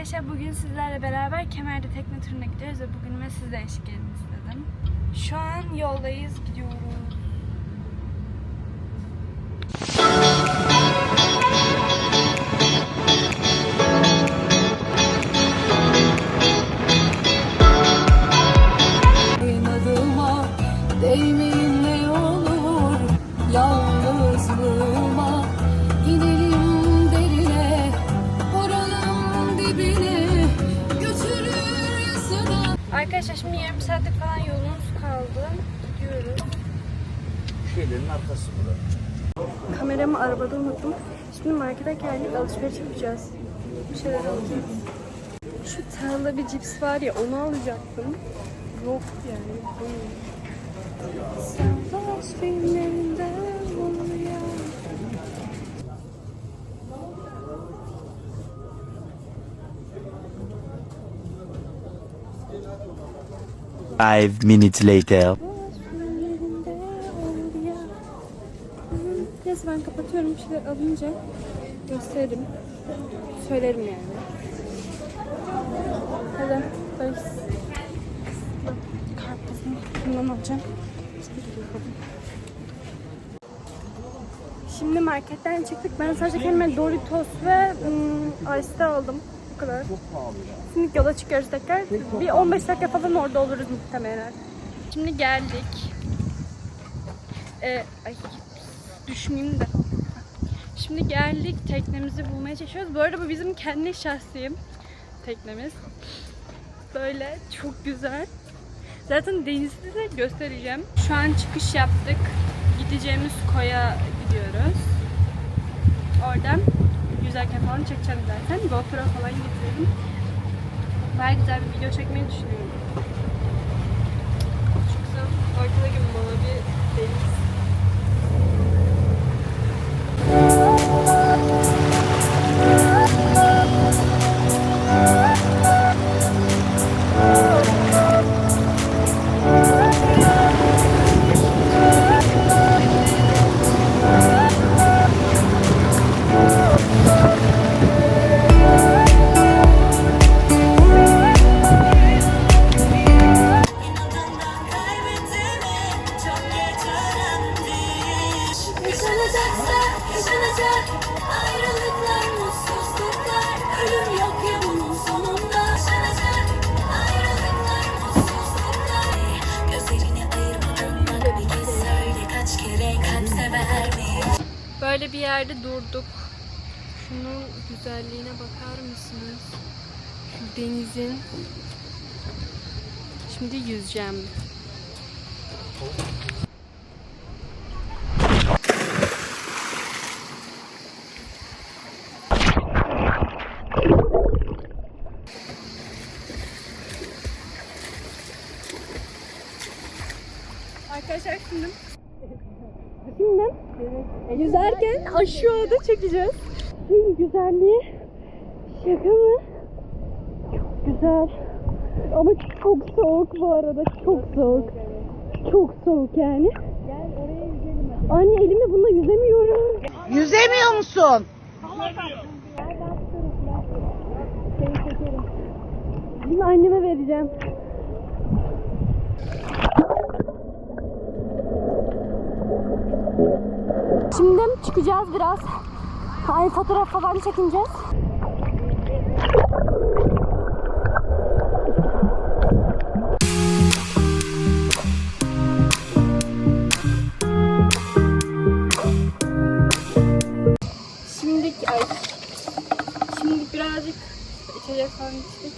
arkadaşlar bugün sizlerle beraber Kemer'de tekne turuna gidiyoruz ve bugün ve siz de eşlik edin istedim. Şu an yoldayız, gidiyoruz. Şeylerin arkası burada. Kameramı arabada unuttum. Şimdi markete geldik alışveriş yapacağız. Bir şeyler alacağız. Şu tarla bir cips var ya onu alacaktım. Yok yani. Sarhoş filmlerinde oluyor. Five minutes later. Filmlerinde oluyor. Hı, Neyse ben kapatıyorum bir şeyler alınca gösteririm. Söylerim yani. Hadi. Bye. Karpuzunu bundan alacağım. Şimdi marketten çıktık. Ben sadece kendime Doritos ve ım, Ice aldım. Bu kadar. Şimdi yola çıkıyoruz tekrar. Bir 15 dakika falan orada oluruz muhtemelen. Şimdi geldik. Ee, ay, düşmeyeyim de. Şimdi geldik teknemizi bulmaya çalışıyoruz. Bu arada bu bizim kendi şahsiyim teknemiz. Böyle çok güzel. Zaten denizi de göstereceğim. Şu an çıkış yaptık. Gideceğimiz koya gidiyoruz. Oradan yüzerken falan çekeceğim zaten. GoPro falan getirdim. Baya güzel bir video çekmeyi düşünüyorum. Çok güzel. Ortada gibi bana bir deniz. Böyle bir yerde durduk. Şunun güzelliğine bakar mısınız? Şu denizin. Şimdi yüzeceğim. Arkadaşlar şimdi Şimdi yüzerken aşağıda çekeceğiz. Suyun güzelliği şaka mı? Çok güzel. Ama çok soğuk bu arada. Çok soğuk. Çok soğuk yani. Gel oraya yüzelim Anne elimle bununla yüzemiyorum. Yüzemiyor musun? Bunu anneme vereceğim. Şimdi çıkacağız biraz. Ay fotoğraf falan çekineceğiz. Şimdilik ay. Şimdilik birazcık içecek falan içtik.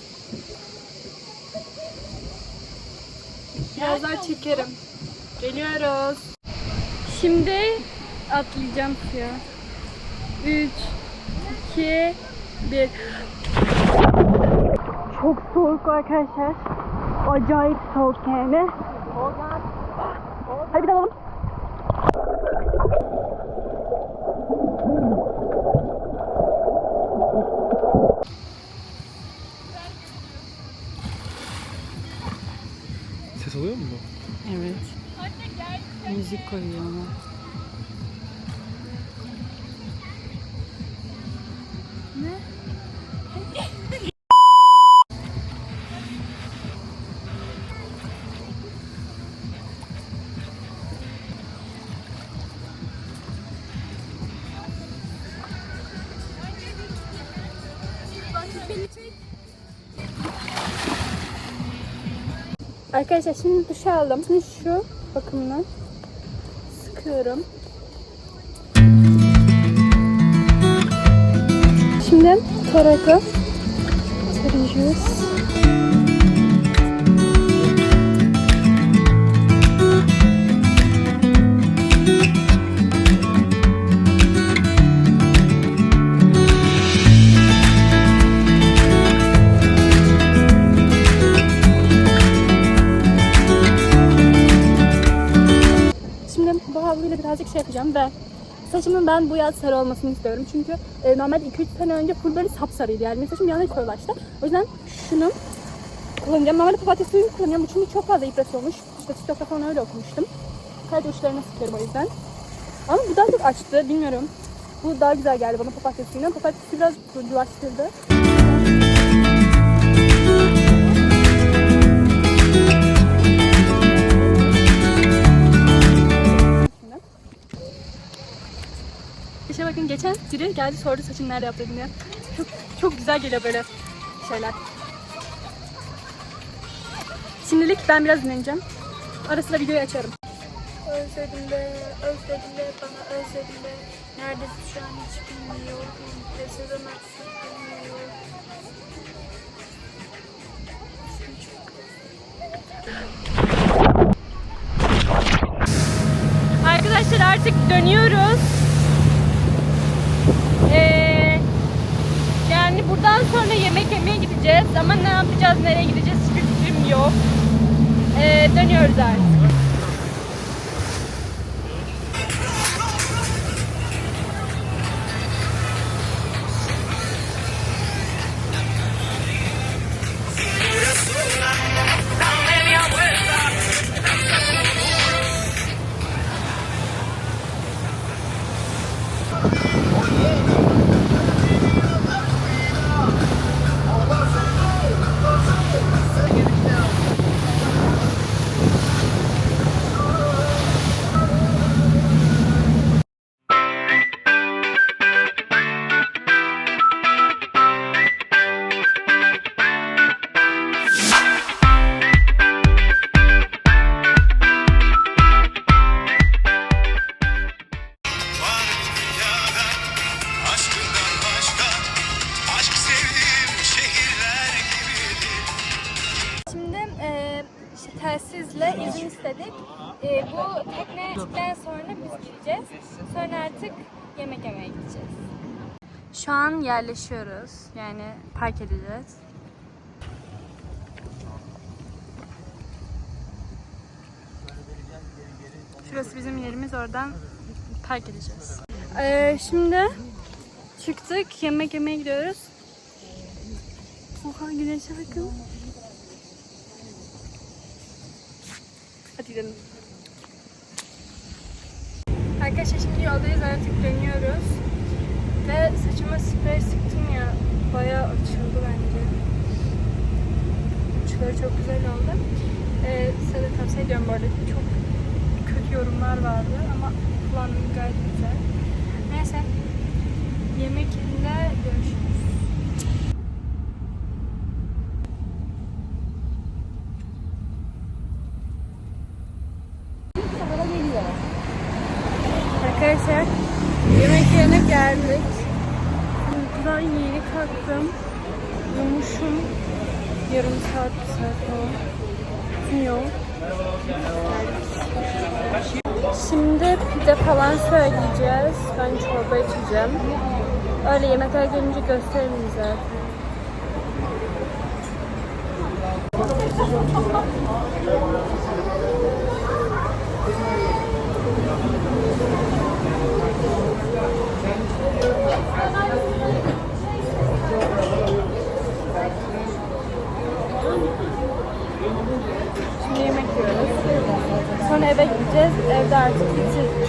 Biraz daha çekerim. Geliyoruz. Şimdi atlayacağım suya. 3 2 1 Çok soğuk arkadaşlar. Acayip soğuk yani. Hadi bir dalalım. Ses alıyor mu? Evet. Müzik koyuyor Arkadaşlar şimdi duşa aldım. Şimdi şu bakımdan sıkıyorum. Şimdi tarakı saracağız. Ben bu yaz sarı olmasını istiyorum. Çünkü e, normalde 2-3 sene önce full böyle sapsarıydı yani. Benim saçım yanlış koyulaştı. O yüzden şunu kullanacağım. Normalde papatya suyunu kullanıyorum. Çünkü çok fazla ipresiyormuş. İşte TikTok'ta falan öyle okumuştum. Sadece uçlarına sıkıyorum o yüzden. Ama bu daha çok açtı. Bilmiyorum. Bu daha güzel geldi bana papatya suyundan. Papatya suyu biraz turculaştırdı. Biri geldi sordu saçını nerede yaptırdın diye. Çok, çok güzel geliyor böyle şeyler. Şimdilik ben biraz dinleneceğim. Ara sıra videoyu açarım. Özledim de, özledim de, bana özledim de. Neredesin şu an hiç bilmiyorum. Pes edemezsin, bilmiyorum. Arkadaşlar artık dönüyoruz. Ee, yani buradan sonra yemek yemeye gideceğiz ama ne yapacağız, nereye gideceğiz hiçbir fikrim yok. Ee, dönüyoruz artık. Telsizle izin istedik. E, bu tekneden sonra biz gideceğiz. Sonra artık yemek yemeye gideceğiz. Şu an yerleşiyoruz. Yani park edeceğiz. Şurası bizim yerimiz. Oradan park edeceğiz. Ee, şimdi çıktık. Yemek yemeye gidiyoruz. Oha güneşe bakın. Gidelim. Arkadaşlar şimdi yoldayız artık dönüyoruz. Ve saçıma sprey sıktım ya bayağı açıldı bence. Uçları çok güzel oldu. Ee, size de tavsiye ediyorum bu. Çok kötü yorumlar vardı ama kullandım gayet güzel. Neyse. Yemek yerinde görüşürüz. Arkadaşlar yemek yerine geldik. Daha yeni kalktım. Uyumuşum. Yarım saat, bir saat falan. Bilmiyorum. Şimdi pide falan söyleyeceğiz. Ben çorba içeceğim. Öyle yemekler gelince gösteririm zaten. Şimdi yemek yiyoruz. Sonra eve gideceğiz. Evde artık bitirdik.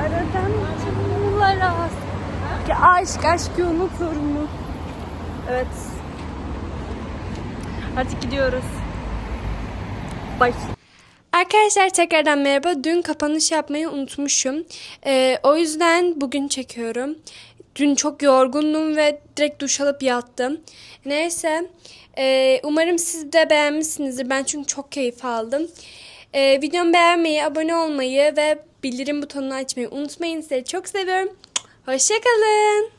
Aradan çamurlara Aşk aşkı unutur mu? Evet. Artık gidiyoruz. Bye. Arkadaşlar tekrardan merhaba. Dün kapanış yapmayı unutmuşum. Ee, o yüzden bugün çekiyorum. Dün çok yorgundum ve direkt duş alıp yattım. Neyse. Ee, umarım siz de beğenmişsinizdir. Ben çünkü çok keyif aldım. Ee, videomu beğenmeyi, abone olmayı ve bildirim butonunu açmayı unutmayın. Sizi çok seviyorum. Hoşçakalın.